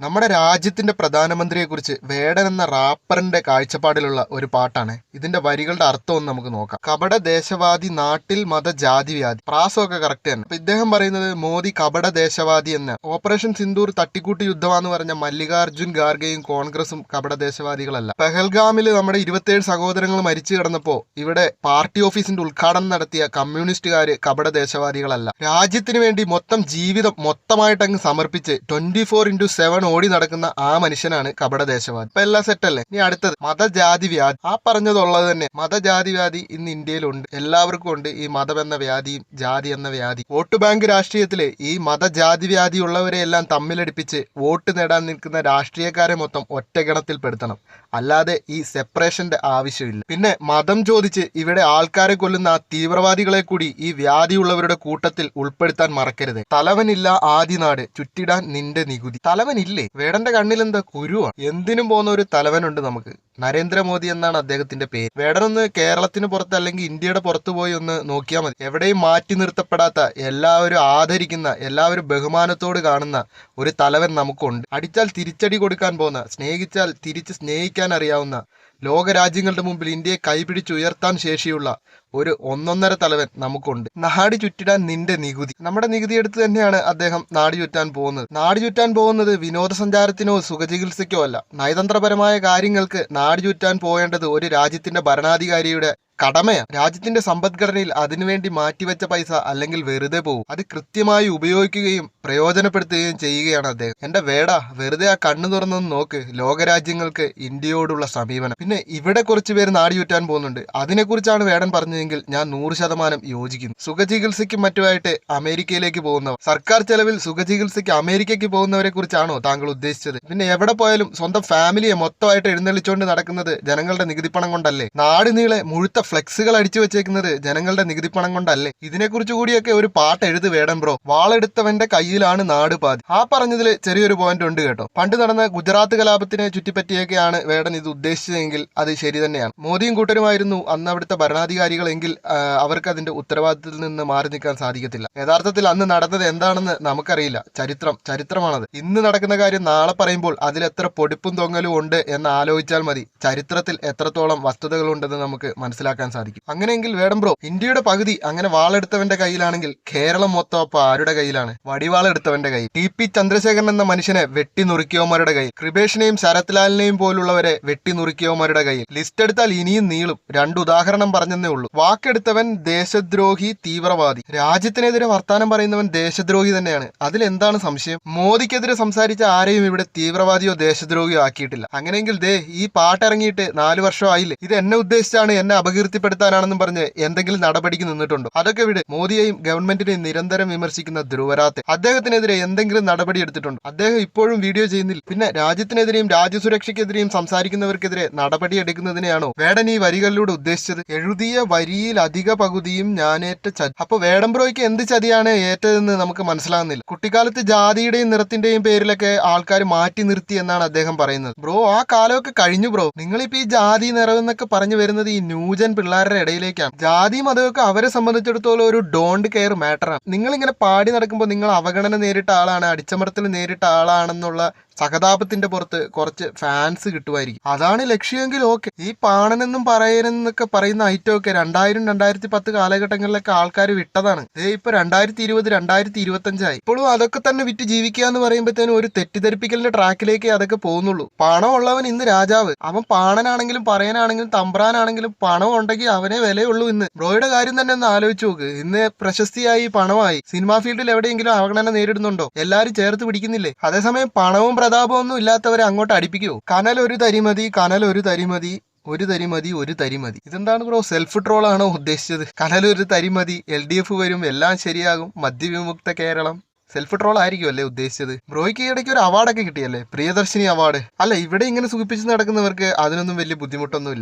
നമ്മുടെ രാജ്യത്തിന്റെ പ്രധാനമന്ത്രിയെ കുറിച്ച് വേടൻ എന്ന റാപ്പറിന്റെ കാഴ്ചപ്പാടിലുള്ള ഒരു പാട്ടാണ്. ഇതിന്റെ വരികളുടെ അർത്ഥം ഒന്ന് നമുക്ക് നോക്കാം. കപട ദേശവാദി നാട്ടിൽ മത ജാതി വ്യാധി പ്രാസമൊക്കെ കറക്റ്റ് തന്നെ ഇദ്ദേഹം പറയുന്നത് മോദി കപട ദേശവാദി എന്ന്. ഓപ്പറേഷൻ സിന്ദൂർ തട്ടിക്കൂട്ടി യുദ്ധമാന്ന് പറഞ്ഞ മല്ലികാർജുൻ ഖാർഗെയും കോൺഗ്രസും കപട ദേശവാദികളല്ല. പെഹൽഗാമിൽ നമ്മുടെ ഇരുപത്തിയേഴ് സഹോദരങ്ങൾ മരിച്ചു കിടന്നപ്പോ ഇവിടെ പാർട്ടി ഓഫീസിന്റെ ഉദ്ഘാടനം നടത്തിയ കമ്മ്യൂണിസ്റ്റുകാര് കപട ദേശവാദികളല്ല. രാജ്യത്തിന് വേണ്ടി മൊത്തം ജീവിതം മൊത്തമായിട്ട് അങ്ങ് സമർപ്പിച്ച് ട്വന്റി ഫോർ ഇന്റു സെവൻ ഓടി നടക്കുന്ന ആ മനുഷ്യനാണ് കപട ദേശവാദി ഇപ്പൊ എല്ലാം സെറ്റ് അല്ലേ? ഇനി അടുത്തത് മതജാതി വ്യാധി ആ പറഞ്ഞതുള്ളത് തന്നെ മതജാതി വ്യാധി ഇന്ന് ഇന്ത്യയിലുണ്ട്. എല്ലാവർക്കും ഉണ്ട് ഈ മതം എന്ന വ്യാധിയും ജാതി എന്ന വ്യാധി. വോട്ട് ബാങ്ക് രാഷ്ട്രീയത്തിൽ ഈ മതജാതി വ്യാധി ഉള്ളവരെ എല്ലാം തമ്മിലടിപ്പിച്ച് വോട്ട് നേടാൻ നിൽക്കുന്ന രാഷ്ട്രീയക്കാരെ മൊത്തം ഒറ്റ ഗണത്തിൽ പെടുത്തണം അല്ലാതെ ഈ സെപ്പറേഷന്റെ ആവശ്യമില്ല. പിന്നെ മതം ചോദിച്ച് ഇവിടെ ആൾക്കാരെ കൊല്ലുന്ന ആ തീവ്രവാദികളെ കൂടി ഈ വ്യാധിയുള്ളവരുടെ കൂട്ടത്തിൽ ഉൾപ്പെടുത്താൻ മറക്കരുത്. തലവനില്ല ആദിനാട് ചുറ്റിടാൻ നിന്റെ നികുതി. തലവനില്ലേ? വേടന്റെ കണ്ണിൽ എന്താ കുരുവാണ് എന്തിനും പോകുന്ന ഒരു തലവനുണ്ട് നമുക്ക്. നരേന്ദ്രമോദി എന്നാണ് അദ്ദേഹത്തിന്റെ പേര്. വേടനൊന്ന് കേരളത്തിന് പുറത്ത് അല്ലെങ്കിൽ ഇന്ത്യയുടെ പുറത്തു പോയി ഒന്ന് നോക്കിയാൽ മതി. എവിടെയും മാറ്റി നിർത്തപ്പെടാത്ത എല്ലാവരും ആദരിക്കുന്ന എല്ലാവരും ബഹുമാനത്തോട് കാണുന്ന ഒരു തലവൻ നമുക്കുണ്ട്. അടിച്ചാൽ തിരിച്ചടി കൊടുക്കാൻ പോകുന്ന സ്നേഹിച്ചാൽ തിരിച്ച് സ്നേഹിക്കാൻ അറിയാവുന്ന ലോകരാജ്യങ്ങളുടെ മുമ്പിൽ ഇന്ത്യയെ കൈപിടിച്ചുയർത്താൻ ശേഷിയുള്ള ഒരു ഒന്നൊന്നര തലവൻ നമുക്കുണ്ട്. നാടി ചുറ്റിടാൻ നിന്റെ നികുതി. നമ്മുടെ നികുതി എടുത്ത് തന്നെയാണ് അദ്ദേഹം നാടി ചുറ്റാൻ പോകുന്നത്. നാടി ചുറ്റാൻ പോകുന്നത് വിനോദസഞ്ചാരത്തിനോ സുഖചികിത്സയ്ക്കോ അല്ല. നയതന്ത്രപരമായ കാര്യങ്ങൾക്ക് ചുറ്റാൻ പോകേണ്ടത് ഒരു രാജ്യത്തിന്റെ ഭരണാധികാരിയുടെ കടമയാണ്. രാജ്യത്തിന്റെ സമ്പദ്ഘടനയിൽ അതിനുവേണ്ടി മാറ്റിവെച്ച പൈസ അല്ലെങ്കിൽ വെറുതെ പോകും. അത് കൃത്യമായി ഉപയോഗിക്കുകയും പ്രയോജനപ്പെടുത്തുകയും ചെയ്യുകയാണ് അദ്ദേഹം. എന്റെ വേട വെറുതെ ആ കണ്ണു തുറന്നൊന്ന് നോക്ക്. ലോകരാജ്യങ്ങൾക്ക് ഇന്ത്യയോടുള്ള സമീപനം. പിന്നെ ഇവിടെ കുറച്ച് പേര് നാടിയുറ്റാൻ പോകുന്നുണ്ട്. അതിനെക്കുറിച്ചാണ് വേടൻ പറഞ്ഞതെങ്കിൽ ഞാൻ നൂറ് ശതമാനം യോജിക്കുന്നു. സുഖചികിത്സയ്ക്കും മറ്റുമായിട്ട് അമേരിക്കയിലേക്ക് പോകുന്നവർ. സർക്കാർ ചെലവിൽ സുഖചികിത്സയ്ക്ക് അമേരിക്കയ്ക്ക് പോകുന്നവരെ കുറിച്ചാണോ താങ്കൾ ഉദ്ദേശിച്ചത്? പിന്നെ എവിടെ പോയാലും സ്വന്തം ഫാമിലിയെ മൊത്തമായിട്ട് എഴുന്നള്ളിച്ചുകൊണ്ട് നടക്കുന്നത് ജനങ്ങളുടെ നികുതിപ്പണം കൊണ്ടല്ലേ? നാട് നീളെ മുഴുത്ത ഫ്ലെക്സുകൾ അടിച്ചു വെച്ചേക്കുന്നത് ജനങ്ങളുടെ നികുതിപ്പണം കൊണ്ടല്ലേ? ഇതിനെക്കുറിച്ച് കൂടിയൊക്കെ ഒരു പാട്ട് എഴുതി വേടൻ ബ്രോ. വാളെടുത്തവന്റെ കയ്യിലാണ് നാട് പാതി. ആ പറഞ്ഞതിൽ ചെറിയൊരു പോയിന്റ് ഉണ്ട് കേട്ടോ. പണ്ട് നടന്ന ഗുജറാത്ത് കലാപത്തിനെ ചുറ്റിപ്പറ്റിയൊക്കെയാണ് വേടൻ ഇത് ഉദ്ദേശിച്ചതെങ്കിൽ അത് ശരി തന്നെയാണ്. മോദിയും കൂട്ടരുമായിരുന്നു അന്ന് അവിടുത്തെ ഭരണാധികാരികളെങ്കിൽ അവർക്ക് അതിന്റെ ഉത്തരവാദിത്തത്തിൽ നിന്ന് മാറി നിൽക്കാൻ സാധിക്കത്തില്ല. യഥാർത്ഥത്തിൽ അന്ന് നടന്നത് എന്താണെന്ന് നമുക്കറിയില്ല. ചരിത്രം ചരിത്രമാണത്. ഇന്ന് നടക്കുന്ന കാര്യം നാളെ പറയുമ്പോൾ അതിൽ എത്ര പൊടിപ്പും തൊങ്ങലും ഉണ്ട് എന്ന് ആലോചിച്ചാൽ മതി. ചരിത്രത്തിൽ എത്രത്തോളം വസ്തുതകൾ ഉണ്ടെന്ന് നമുക്ക് മനസ്സിലാക്കാൻ സാധിക്കും. അങ്ങനെയെങ്കിൽ വേടം ബ്രോ ഇന്ത്യയുടെ പകുതി അങ്ങനെ വാളെടുത്തവന്റെ കയ്യിലാണെങ്കിൽ കേരളം മൊത്തം അപ്പൊ ആരുടെ കയ്യിലാണ്? വടിവാളെടുത്തവന്റെ കൈ. ടി പി ചന്ദ്രശേഖരൻ എന്ന മനുഷ്യനെ വെട്ടി നുറുക്കിയവന്മാരുടെ കൈ. കൃപേഷിനെയും ശരത്ലാലിനെയും പോലുള്ളവരെ വെട്ടി നുറുക്കിയവന്മാരുടെ കയ്യിൽ ലിസ്റ്റ് എടുത്താൽ ഇനിയും നീളും. രണ്ട് ഉദാഹരണം പറഞ്ഞതേ ഉള്ളൂ. വാക്കെടുത്തവൻ ദേശദ്രോഹി തീവ്രവാദി. രാജ്യത്തിനെതിരെ വർത്താനം പറയുന്നവൻ ദേശദ്രോഹി തന്നെയാണ്. അതിൽ എന്താണ് സംശയം? മോദിക്കെതിരെ സംസാരിച്ച ആരെയും ഇവിടെ തീവ്രവാദിയോ ദേശദ്രോഹിയോ ആക്കിയിട്ടില്ല. അങ്ങനെയെങ്കിൽ ദേ ഈ പാട്ടിറങ്ങിയിട്ട് നാല് വർഷം ആയില്ലേ ഇത് എന്നെ ഉദ്ദേശിച്ചാണ് എന്നെ അപകീർത്തിപ്പെടുത്താനാണെന്നും പറഞ്ഞ് എന്തെങ്കിലും നടപടിക്ക് നിന്നിട്ടുണ്ടോ? അതൊക്കെ വിടെ. മോദിയെയും ഗവൺമെന്റിനെയും നിരന്തരം വിമർശിക്കുന്ന ധ്രുവരാത്തെ അദ്ദേഹത്തിനെതിരെ എന്തെങ്കിലും നടപടി എടുത്തിട്ടുണ്ട്? അദ്ദേഹം ഇപ്പോഴും വീഡിയോ ചെയ്യുന്നില്ല. പിന്നെ രാജ്യത്തിനെതിരെയും രാജ്യസുരക്ഷയ്ക്കെതിരെയും സംസാരിക്കുന്നവർക്കെതിരെ നടപടി എടുക്കുന്നതിനെയാണോ വേടൻ ഈ വരികളിലൂടെ ഉദ്ദേശിച്ചത്? എഴുതിയ വരിയിൽ അധിക പകുതിയും ഞാനേറ്റ ചതി. അപ്പൊ വേടംബ്രോയ്ക്ക് എന്ത് ചതിയാണ് ഏറ്റതെന്ന് നമുക്ക് മനസ്സിലാകുന്നില്ല. കുട്ടിക്കാലത്ത് ജാതിയുടെയും നിറത്തിന്റെയും പേരിലൊക്കെ ആൾക്കാർ മാറ്റി നിർത്തി എന്നാണ് അദ്ദേഹം പറയുന്നത്. ബ്രോ ആ കാലമൊക്കെ കഴിഞ്ഞു ബ്രോ. നിങ്ങളിപ്പോ ഈ ജാതി നിറവെന്നൊക്കെ പറഞ്ഞു വരുന്നത് ഈ ന്യൂജൻ പിള്ളേരുടെ ഇടയിലേക്കാണ്. ജാതി മതമൊക്കെ അവരെ സംബന്ധിച്ചിടത്തോളം ഒരു ഡോണ്ട് കെയർ മാറ്ററാണ് നിങ്ങൾ ഇങ്ങനെ പാടി നടക്കുമ്പോൾ നിങ്ങൾ അവഗണന നേരിട്ട ആളാണ് അടിച്ചമർത്തൽ നേരിട്ട ആളാണെന്നുള്ള സഹതാപത്തിന്റെ പുറത്ത് കുറച്ച് ഫാൻസ് കിട്ടുമായിരിക്കും. അതാണ് ലക്ഷ്യമെങ്കിൽ ഓക്കെ ഈ പാണനെന്നും പറയനെന്നൊക്കെ പറയുന്ന ഐറ്റം ഒക്കെ രണ്ടായിരം രണ്ടായിരത്തി പത്ത് കാലഘട്ടങ്ങളിലൊക്കെ ആൾക്കാർ വിട്ടതാണ്. ഇപ്പൊ രണ്ടായിരത്തി ഇരുപത് രണ്ടായിരത്തി ഇരുപത്തി അഞ്ചായി ഇപ്പോഴും അതൊക്കെ തന്നെ വിറ്റ് ജീവിക്കുക എന്ന് പറയുമ്പോഴത്തേനും ഒരു തെറ്റിദ്ധരിപ്പിക്കലിന്റെ ട്രാക്കിലേക്ക് അതൊക്കെ പോകുന്നുള്ളൂ. പണമുള്ളവൻ ഇന്ന് രാജാവ്. അവൻ പാണനാണെങ്കിലും പറയാനാണെങ്കിലും തമ്പ്രാനാണെങ്കിലും പണം ഉണ്ടെങ്കിൽ അവനെ വിലയുള്ളൂ ഇന്ന്. ബ്രോയുടെ കാര്യം തന്നെ ഒന്ന് ആലോചിച്ച് നോക്ക്. ഇന്ന് പ്രശസ്തിയായി പണമായി. സിനിമാ ഫീൽഡിൽ എവിടെയെങ്കിലും അവഗണന നേരിടുന്നുണ്ടോ? എല്ലാരും ചേർത്ത് പിടിക്കുന്നില്ലേ? അതേസമയം പണവും പ്രതാപവും ഒന്നും ഇല്ലാത്തവരെ അങ്ങോട്ട് അടിപ്പിക്കോ. കനൽ ഒരു തരിമതി കനൽ ഒരു തരിമതി ഒരു തരിമതി ഒരു തരിമതി. ഇതെന്താണ് ബ്രോ സെൽഫ് ട്രോൾ ആണോ ഉദ്ദേശിച്ചത്? കനൽ ഒരു തരിമതി എൽ ഡി എഫ് വരും എല്ലാം ശരിയാകും. മദ്യവിമുക്ത കേരളം. സെൽഫ് ട്രോൾ ആയിരിക്കും അല്ലേ ഉദ്ദേശിച്ചത്? ബ്രോയ്ക്ക് ഇടയ്ക്ക് ഒരു അവാർഡൊക്കെ കിട്ടിയല്ലേ? പ്രിയദർശിനി അവാർഡ് അല്ല ഇവിടെ ഇങ്ങനെ സൂചിപ്പിച്ച് നടക്കുന്നവർക്ക് അതിനൊന്നും വലിയ ബുദ്ധിമുട്ടൊന്നുമില്ല.